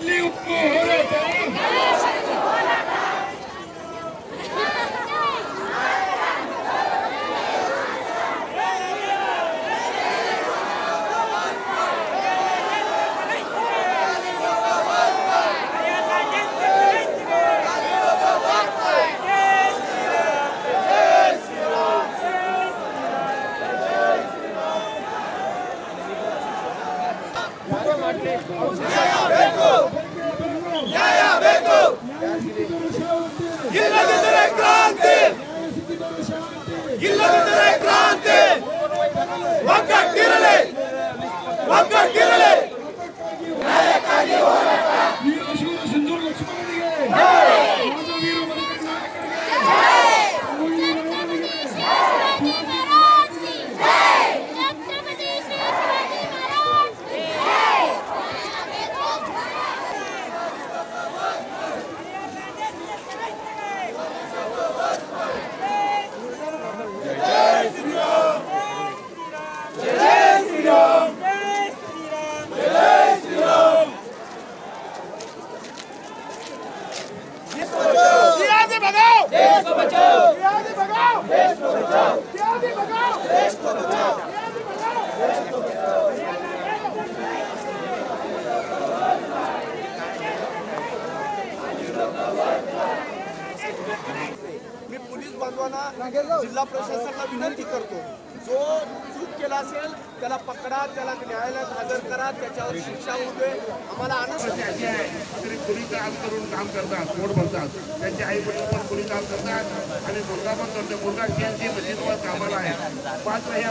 Limpou, Rodolfo! இல்லதெந்திர Kranti! இல்லதெந்திர Kranti! வக்கட்டிரலே வக்கட்டிரலே जिल्हा प्रशासनाला विनंती करतो. जो चूक केला असेल त्याला पकडा त्याला न्यायालयात हजर करा त्याच्यावर शिक्षा होऊ दे. आम्हाला आनंद आहे. तरी कुणी काम करून काम करतात कोण म्हणतात त्यांचे आई वडील पण कुणी काम करतात आणि मुलगा पण करतो. मुलगा केएनजी मशीनवर कामाला आहे. पाच ह्या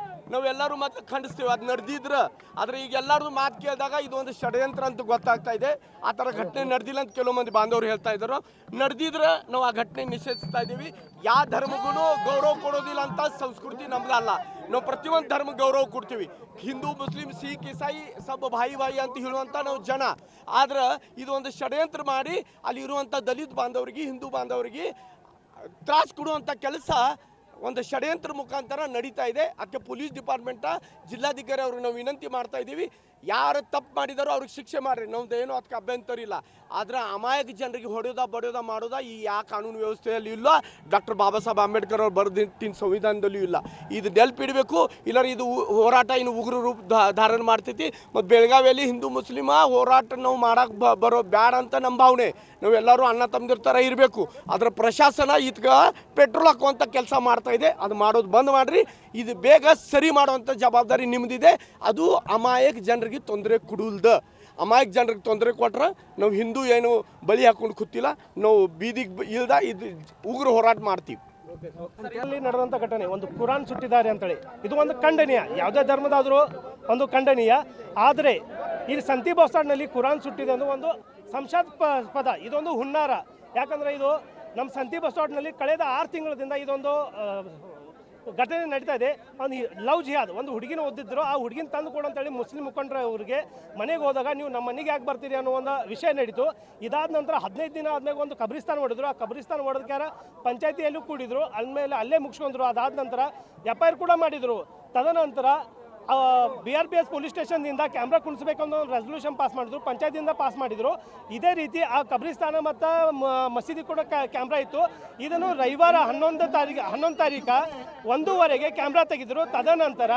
ನಾವೆಲ್ಲರೂ ಮತ್ತೆ ಖಂಡಿಸ್ತೀವಿ. ಅದು ನಡೆದಿದ್ರ, ಆದರೆ ಈಗ ಎಲ್ಲರೂ ಮಾತು ಕೇಳಿದಾಗ ಇದು ಒಂದು ಷಡ್ಯಂತ್ರ ಅಂತ ಗೊತ್ತಾಗ್ತಾ ಇದೆ. ಆ ಥರ ಘಟನೆ ನಡೆದಿಲ್ಲ ಅಂತ ಕೆಲವು ಮಂದಿ ಬಾಂಧವರು ಹೇಳ್ತಾ ಇದ್ದರು ನಡೆದಿದ್ರೆ ನಾವು ಆ ಘಟನೆ ನಿಷೇಧಿಸ್ತಾ ಇದ್ದೀವಿ ಯಾವ ಧರ್ಮಗೂ ಗೌರವ ಕೊಡೋದಿಲ್ಲ ಅಂತ ಸಂಸ್ಕೃತಿ ನಮ್ದಲ್ಲ ನಾವು ಪ್ರತಿಯೊಂದು ಧರ್ಮ ಗೌರವ ಕೊಡ್ತೀವಿ. ಹಿಂದೂ, ಮುಸ್ಲಿಂ, ಸಿಖ್, ಇಸಾಯಿ, ಸಬ್ ಭಾಯಿ ಭಾಯಿ ಅಂತ ಹೇಳುವಂಥ ನಾವು ಜನ. ಆದ್ರೆ ಇದು ಒಂದು ಷಡ್ಯಂತ್ರ ಮಾಡಿ ಅಲ್ಲಿ ಇರುವಂಥ ದಲಿತ ಬಾಂಧವರಿಗೆ, ಹಿಂದೂ ಬಾಂಧವರಿಗೆ ತ್ರಾಸ ಕೊಡುವಂಥ ಕೆಲಸ ಒಂದು ಷಡ್ಯಂತ್ರ ಮುಖಾಂತರ ನಡೀತಾ ಇದೆ. ಅದಕ್ಕೆ ಪೊಲೀಸ್ ಡಿಪಾರ್ಟ್ಮೆಂಟ ಜಿಲ್ಲಾಧಿಕಾರಿ ಅವ್ರಿಗೆ ನಾವು ವಿನಂತಿ ಮಾಡ್ತಾ ಇದ್ದೀವಿ. ಯಾರು ತಪ್ಪು ಮಾಡಿದಾರೋ ಅವ್ರಿಗೆ ಶಿಕ್ಷೆ ಮಾಡ್ರಿ. ನಮ್ದು ಏನೋ ಅದಕ್ಕೆ ಅಭ್ಯಂತರ ಇಲ್ಲ. ಆದ್ರೆ ಅಮಾಯಕ ಜನರಿಗೆ ಹೊಡೆಯೋದ ಬಡಿಯೋದ ಮಾಡೋದ ಈ ಯಾವ ಕಾನೂನು ವ್ಯವಸ್ಥೆಯಲ್ಲಿ ಇಲ್ಲ. ಡಾಕ್ಟರ್ ಬಾಬಾ ಸಾಹೇಬ್ ಅಂಬೇಡ್ಕರ್ ಅವ್ರು ಬರೆದಿಟ್ಟಿನ ಸಂವಿಧಾನದಲ್ಲೂ ಇಲ್ಲ. ಇದು ನೆಲ್ಪಿಡಬೇಕು ಇಲ್ಲರ ಇದು ಹೋರಾಟ ಇನ್ನು ಉಗ್ರ ರೂಪ ಧಾರಣ ಮಾಡ್ತೈತಿ. ಮತ್ತು ಬೆಳಗಾವಿಯಲ್ಲಿ ಹಿಂದೂ ಮುಸ್ಲಿಮ ಹೋರಾಟ ನಾವು ಮಾಡಕ್ಕೆ ಬ, ಬರೋ ಬ್ಯಾಡ ಅಂತ ನಮ್ಮ ಭಾವನೆ. ನಾವೆಲ್ಲರೂ ಅಣ್ಣ ತಮ್ಮದಿರ ಥರ ಇರಬೇಕು. ಅದರ ಪ್ರಶಾಸನ ಇದ್ಗ ಪೆಟ್ರೋಲ್ ಹಾಕುವಂಥ ಕೆಲಸ ಮಾಡ್ತಾ ಇದೆ. ಅದು ಮಾಡೋದು ಬಂದ್ ಮಾಡ್ರಿ. ಇದು ಬೇಗ ಸರಿ ಮಾಡುವಂಥ ಜವಾಬ್ದಾರಿ ನಿಮ್ಮದಿದೆ ಅದು ಅಮಾಯಕ ಜನರಿಗೆ ತೊಂದರೆ ಕೊಡುಲ್ದ. ಅಮಾಯಕ ಜನರಿಗೆ ತೊಂದರೆ ಕೊಟ್ರೆ ನಾವು ಹಿಂದೂ ಏನು ಬಲಿ ಹಾಕೊಂಡು ಕೂತಿಲ್ಲ, ನಾವು ಬೀದಿಗೆ ಇಲ್ದ ಇದು ಉಗ್ರ ಹೋರಾಟ ಮಾಡ್ತೀವಿ. ಅಲ್ಲಿ ನಡೆದಂಥ ಘಟನೆ, ಒಂದು ಕುರಾನ್ ಸುಟ್ಟಿದ್ದಾರೆ ಅಂತೇಳಿ. ಇದು ಒಂದು ಖಂಡನೀಯ, ಯಾವುದೇ ಧರ್ಮದಾದರೂ ಒಂದು ಖಂಡನೀಯ. ಆದರೆ ಇಲ್ಲಿ ಸಂತಿ ಬಸ್ಟ್ಯಾಂಡ್ನಲ್ಲಿ ಕುರಾನ್ ಸುಟ್ಟಿದೆ ಅನ್ನೋ ಒಂದು ಸಂಶಯಾಸ್ಪದ, ಇದೊಂದು ಹುನ್ನಾರ. ಯಾಕಂದರೆ ಇದು ನಮ್ಮ ಸಂತಿ ಬಸ್ ಕಳೆದ ಆರು ತಿಂಗಳಿಂದ ಇದೊಂದು ಘಟನೆ ನಡೀತಾ ಇದೆ. ಒಂದು ಲವ್ ಜಿಹಾದ್, ಒಂದು ಹುಡುಗಿನ ಓದಿದ್ರು ಆ ಹುಡುಗಿನ ತಂದು ಕೊಡು ಅಂತೇಳಿ ಮುಸ್ಲಿಂ ಮುಖಂಡರ ಅವರಿಗೆ ಮನೆಗೆ ಹೋದಾಗ ನೀವು ನಮ್ಮ ಮನೆಗೆ ಯಾಕೆ ಬರ್ತೀರಿ ಅನ್ನೋ ಒಂದು ವಿಷಯ ನಡೀತು. ಇದಾದ ನಂತರ ಹದಿನೈದು ದಿನ ಆದ್ಮೇಲೆ ಒಂದು ಕಬ್ರಿಸ್ತಾನ ಹೊಡೆದ್ರು. ಆ ಕಬ್ರಿಸ್ತಾನ ಹೊಡೆದಕ್ಕಾರ ಪಂಚಾಯತಿಯಲ್ಲೂ ಕೂಡಿದ್ರು. ಅಲ್ಮೇಲೆ ಅಲ್ಲೇ ಮುಗಿಸ್ಕೊಂಡ್ರು. ಅದಾದ ನಂತರ ಎಫ್ ಕೂಡ ಮಾಡಿದರು. ತದನಂತರ B R P S police ಸ್ಟೇಷನ್ದಿಂದ camera ಕುಣಿಸ್ಬೇಕು ಅನ್ನೋ ಒಂದು ರೆಸಲ್ಯೂಷನ್ ಪಾಸ್ ಮಾಡಿದ್ರು, ಪಂಚಾಯತಿಯಿಂದ ಪಾಸ್ ಮಾಡಿದ್ರು. ಇದೇ ರೀತಿ ಆ ಕಬ್ರಿಸ್ತಾನ ಮತ್ತು ಮಸೀದಿ ಕೂಡ ಕ್ಯಾಮ್ರಾ ಇತ್ತು. ಇದನ್ನು ರವಿವಾರ ಹನ್ನೊಂದು ತಾರೀಕು ಹನ್ನೊಂದು ತಾರೀಕು ಒಂದೂವರೆಗೆ ಕ್ಯಾಮ್ರಾ ತೆಗೆದ್ರು. ತದನಂತರ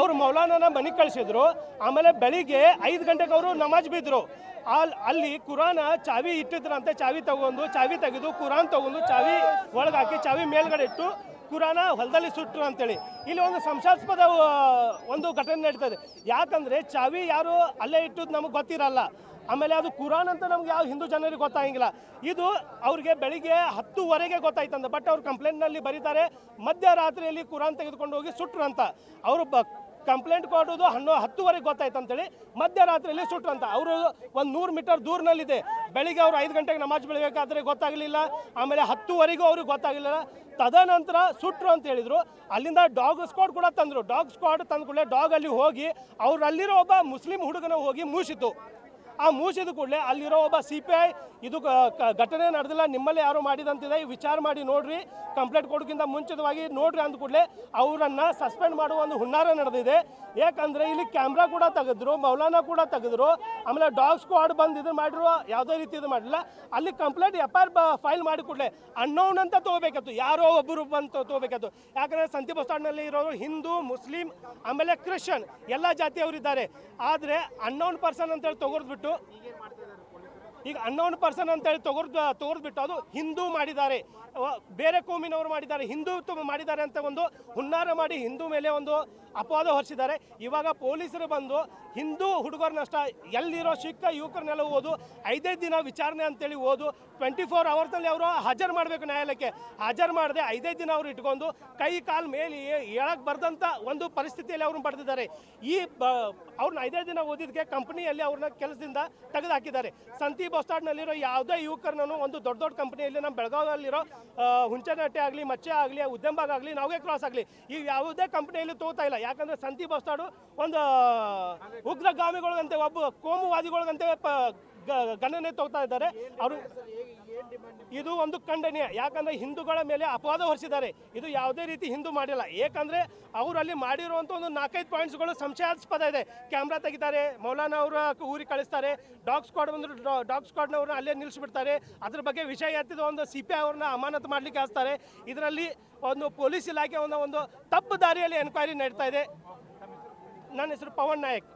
ಅವರು ಮೌಲಾನನ ಮನೆಗೆ ಕಳಿಸಿದ್ರು. ಆಮೇಲೆ ಬೆಳಿಗ್ಗೆ ಐದು ಗಂಟೆಗೆ ಅವರು ನಮಾಜ್ ಬಿದ್ದರು ಅಲ್ಲಿ ಅಲ್ಲಿ ಕುರಾನ ಚಾವಿ ಇಟ್ಟಿದ್ರಂತೆ, ಚಾವಿ ತಗೊಂಡು, ಚಾವಿ ತೆಗೆದು ಕುರಾನ್ ತಗೊಂಡು, ಚಾವಿ ಒಳಗಾಕಿ, ಚಾವಿ ಮೇಲ್ಗಡೆ ಇಟ್ಟು ಕುರಾನ ಹೊಲದಲ್ಲಿ ಸುಟ್ಟರು ಅಂತೇಳಿ. ಇಲ್ಲಿ ಒಂದು ಸಂಶಾಸ್ಪದ ಒಂದು ಘಟನೆ ನಡೀತದೆ. ಯಾಕಂದ್ರೆ ಚಾವಿ ಯಾರು ಅಲ್ಲೇ ಇಟ್ಟದ್ದು ನಮಗೆ ಗೊತ್ತಿರಲ್ಲ. ಆಮೇಲೆ ಅದು ಕುರಾನ್ ಅಂತ ನಮ್ಗೆ ಯಾವ ಹಿಂದೂ ಜನರಿಗೆ ಗೊತ್ತಾಗಿಲ್ಲ. ಇದು ಅವ್ರಿಗೆ ಬೆಳಿಗ್ಗೆ ಹತ್ತುವರೆಗೆ ಗೊತ್ತಾಯ್ತಂದ ಬಟ್ ಅವ್ರು ಕಂಪ್ಲೇಂಟ್ನಲ್ಲಿ ಬರೀತಾರೆ, ಮಧ್ಯರಾತ್ರಿಯಲ್ಲಿ ಕುರಾನ್ ತೆಗೆದುಕೊಂಡು ಹೋಗಿ ಸುಟ್ರು ಅಂತ. ಅವರು ಬ ಕಂಪ್ಲೇಂಟ್ ಕೊಡೋದು ಹನ್ನೊ ಹತ್ತುವರೆಗೆ ಗೊತ್ತಾಯ್ತು ಅಂತೇಳಿ ಮಧ್ಯರಾತ್ರಿಯಲ್ಲಿ ಸುಟ್ರಂತ ಅವರು ಒಂದು ನೂರು ಮೀಟರ್ ದೂರನಲ್ಲಿದೆ. ಬೆಳಿಗ್ಗೆ ಅವರು ಐದು ಗಂಟೆಗೆ ನಮಾಜ್ ಬೆಳಿಬೇಕಾದ್ರೆ ಗೊತ್ತಾಗಲಿಲ್ಲ. ಆಮೇಲೆ ಹತ್ತುವರೆಗೂ ಅವ್ರಿಗೆ ಗೊತ್ತಾಗಲಿಲ್ಲ. ತದನಂತರ ಸುಟ್ರು ಅಂತ ಹೇಳಿದರು. ಅಲ್ಲಿಂದ ಡಾಗ್ ಸ್ಕ್ವಾಡ್ ಕೂಡ ತಂದರು. ಡಾಗ್ ಸ್ಕ್ವಾಡ್ ತಂದ ಕೂಡಲೇ ಡಾಗ್ ಅಲ್ಲಿ ಹೋಗಿ ಅವ್ರು ಅಲ್ಲಿರೋ ಒಬ್ಬ ಮುಸ್ಲಿಂ ಹುಡುಗನ ಹೋಗಿ ಮೂಸಿತು ಆ ಮೂಸಿದ ಕೂಡಲೇ ಅಲ್ಲಿರೋ ಒಬ್ಬ ಸಿ ಪಿ ಐ ಇದು ಘಟನೆ ನಡೆದಿಲ್ಲ, ನಿಮ್ಮಲ್ಲಿ ಯಾರು ಮಾಡಿದಂತಿದೆ ವಿಚಾರ ಮಾಡಿ ನೋಡ್ರಿ ಕಂಪ್ಲೇಂಟ್ ಕೊಡೋಕ್ಕಿಂತ ಮುಂಚಿತವಾಗಿ ನೋಡ್ರಿ ಅಂದ ಕೂಡಲೇ ಅವರನ್ನು ಸಸ್ಪೆಂಡ್ ಮಾಡುವ ಒಂದು ಹುನ್ನಾರ ನಡೆದಿದೆ. ಯಾಕಂದ್ರೆ ಇಲ್ಲಿ ಕ್ಯಾಮ್ರಾ ಕೂಡ ತೆಗೆದ್ರು, ಮೌಲಾನ ಕೂಡ ತೆಗೆದ್ರು, ಆಮೇಲೆ ಡಾಗ್ ಸ್ಕ್ವಾಡ್ ಬಂದು ಇದು ಮಾಡಿರೋ ಯಾವುದೇ ರೀತಿ ಇದು ಮಾಡಿಲ್ಲ. ಅಲ್ಲಿ complaint F I R file ಮಾಡಿ ಕೂಡಲೇ ಅನ್ನೋನ್ ಅಂತ ತಗೋಬೇಕಿತ್ತು ಯಾರೋ ಒಬ್ಬರು ಬಂದು ತಗೋಬೇಕಿತ್ತು ಯಾಕಂದ್ರೆ ಸಂತಿ ಬಸ್ತಾಡ್ನಲ್ಲಿ ಇರೋರು ಹಿಂದೂ, ಮುಸ್ಲಿಂ, ಆಮೇಲೆ ಕ್ರಿಶ್ಚಿಯನ್, ಎಲ್ಲ ಜಾತಿಯವರಿದ್ದಾರೆ. ಆದರೆ ಅನ್ನೋನ್ ಪರ್ಸನ್ ಅಂತೇಳಿ 이게. ಈಗ ಅನ್ನೋನ್ ಪರ್ಸನ್ ಅಂತೇಳಿ ತೆಗೆದು ತೋರಿಸ್ಬಿಟ್ಟು ಅದು ಹಿಂದೂ ಮಾಡಿದ್ದಾರೆ. ಬೇರೆ ಕೋಮಿನವರು ಮಾಡಿದ್ದಾರೆ. ಹಿಂದೂತ್ವ ಮಾಡಿದ್ದಾರೆ ಅಂತ ಒಂದು ಹುನ್ನಾರ ಮಾಡಿ ಹಿಂದೂ ಮೇಲೆ ಒಂದು ಅಪವಾದ ಹೊರಿಸಿದ್ದಾರೆ. ಇವಾಗ ಪೊಲೀಸರು ಬಂದು ಹಿಂದೂ ಹುಡುಗರನ್ನಷ್ಟ ಎಲ್ಲಿರೋ ಸಿಕ್ಕ ಯುವಕರನ್ನೆಲ್ಲ ಓದು ಐದೈದು ದಿನ ವಿಚಾರಣೆ ಅಂತೇಳಿ ಓದು ಟ್ವೆಂಟಿ ಫೋರ್ ಅವರ್ಸಲ್ಲಿ ಅವರು ಹಾಜರು ಮಾಡಬೇಕು ನ್ಯಾಯಾಲಯಕ್ಕೆ. ಹಾಜರು ಮಾಡದೆ ಐದೈದು ದಿನ ಅವರು ಇಟ್ಕೊಂಡು ಕೈ ಕಾಲು ಮೇಲೆ ಹೇಳಕ್ಕೆ ಬರ್ದಂಥ ಒಂದು ಪರಿಸ್ಥಿತಿಯಲ್ಲಿ ಅವ್ರನ್ನ ಪಡೆದಿದ್ದಾರೆ ಈ ಬ ಅವ್ರನ್ನ ಐದೈದು ದಿನ ಓದಿದ್ದಕ್ಕೆ ಕಂಪ್ನಿಯಲ್ಲಿ ಅವ್ರನ್ನ ಕೆಲಸದಿಂದ ತೆಗೆದು ಹಾಕಿದ್ದಾರೆ ಬಸ್ ಸ್ಟಾಂಡ್ನಲ್ಲಿರೋ ಯಾವುದೇ ಯುವಕರನ್ನು ಒಂದು ದೊಡ್ಡ ದೊಡ್ಡ ಕಂಪನಿಯಲ್ಲಿ ನಮ್ಮ ಬೆಳಗಾವಿಯಲ್ಲಿರೋ ಹುಂಚನಟ್ಟೆ ಆಗಲಿ, ಮಚ್ಚೆ ಆಗಲಿ ಉದ್ಯಮಬಾಗ್ ಆಗಲಿ, ನಾವೇ ಕ್ರಾಸ್ ಆಗಲಿ, ಈ ಯಾವುದೇ ಕಂಪನಿಯಲ್ಲಿ ತೋತಾ ಇಲ್ಲ. ಯಾಕಂದ್ರೆ ಸಂತಿ ಬಸ್ ಸ್ಟಾಂಡ್ ಒಂದು ಉಗ್ರಗಾಮಿಗಳಿಗಂತೆ ಒಬ್ಬ ಕೋಮುವಾದಿಗಳಿಗಂತೆ ಪ ಗಣನೆ ತಗೋತಾ ಇದ್ದಾರೆ. ಅವರು ಇದು ಒಂದು ಖಂಡನೀಯ. ಯಾಕಂದ್ರೆ ಹಿಂದೂಗಳ ಮೇಲೆ ಅಪವಾದ ಹೊರಿಸಿದ್ದಾರೆ. ಇದು ಯಾವುದೇ ರೀತಿ ಹಿಂದೂ ಮಾಡಿಲ್ಲ. ಏಕೆಂದರೆ ಅವರು ಅಲ್ಲಿ ಮಾಡಿರುವಂಥ ಒಂದು ನಾಲ್ಕೈದು ಪಾಯಿಂಟ್ಸ್ಗಳು ಸಂಶಯಾಸ್ಪದ ಇದೆ. ಕ್ಯಾಮ್ರಾ ತೆಗಿತಾರೆ, ಮೌಲಾನ ಅವರ ಊರಿಗೆ ಕಳಿಸ್ತಾರೆ, ಡಾಗ್ ಸ್ಕ್ವಾಡ್ ಬಂದ್ರು ಡಾಗ್ ಸ್ಕ್ವಾಡ್ನವ್ರನ್ನ ಅಲ್ಲೇ ನಿಲ್ಲಿಸ್ಬಿಡ್ತಾರೆ ಅದ್ರ ಬಗ್ಗೆ ವಿಷಯ ಎತ್ತಿದ ಒಂದು ಸಿ ಪಿ ಅವ್ರನ್ನ ಅಮಾನತು ಮಾಡ್ಲಿಕ್ಕೆ ಹಾಸ್ತಾರೆ ಇದರಲ್ಲಿ ಒಂದು ಪೊಲೀಸ್ ಇಲಾಖೆ ಒಂದು ಒಂದು ತಪ್ಪು ದಾರಿಯಲ್ಲಿ ಎನ್ಕ್ವೈರಿ ನಡೀತಾ ಇದೆ. ನನ್ನ ಹೆಸರು ಪವನ್ ನಾಯಕ್.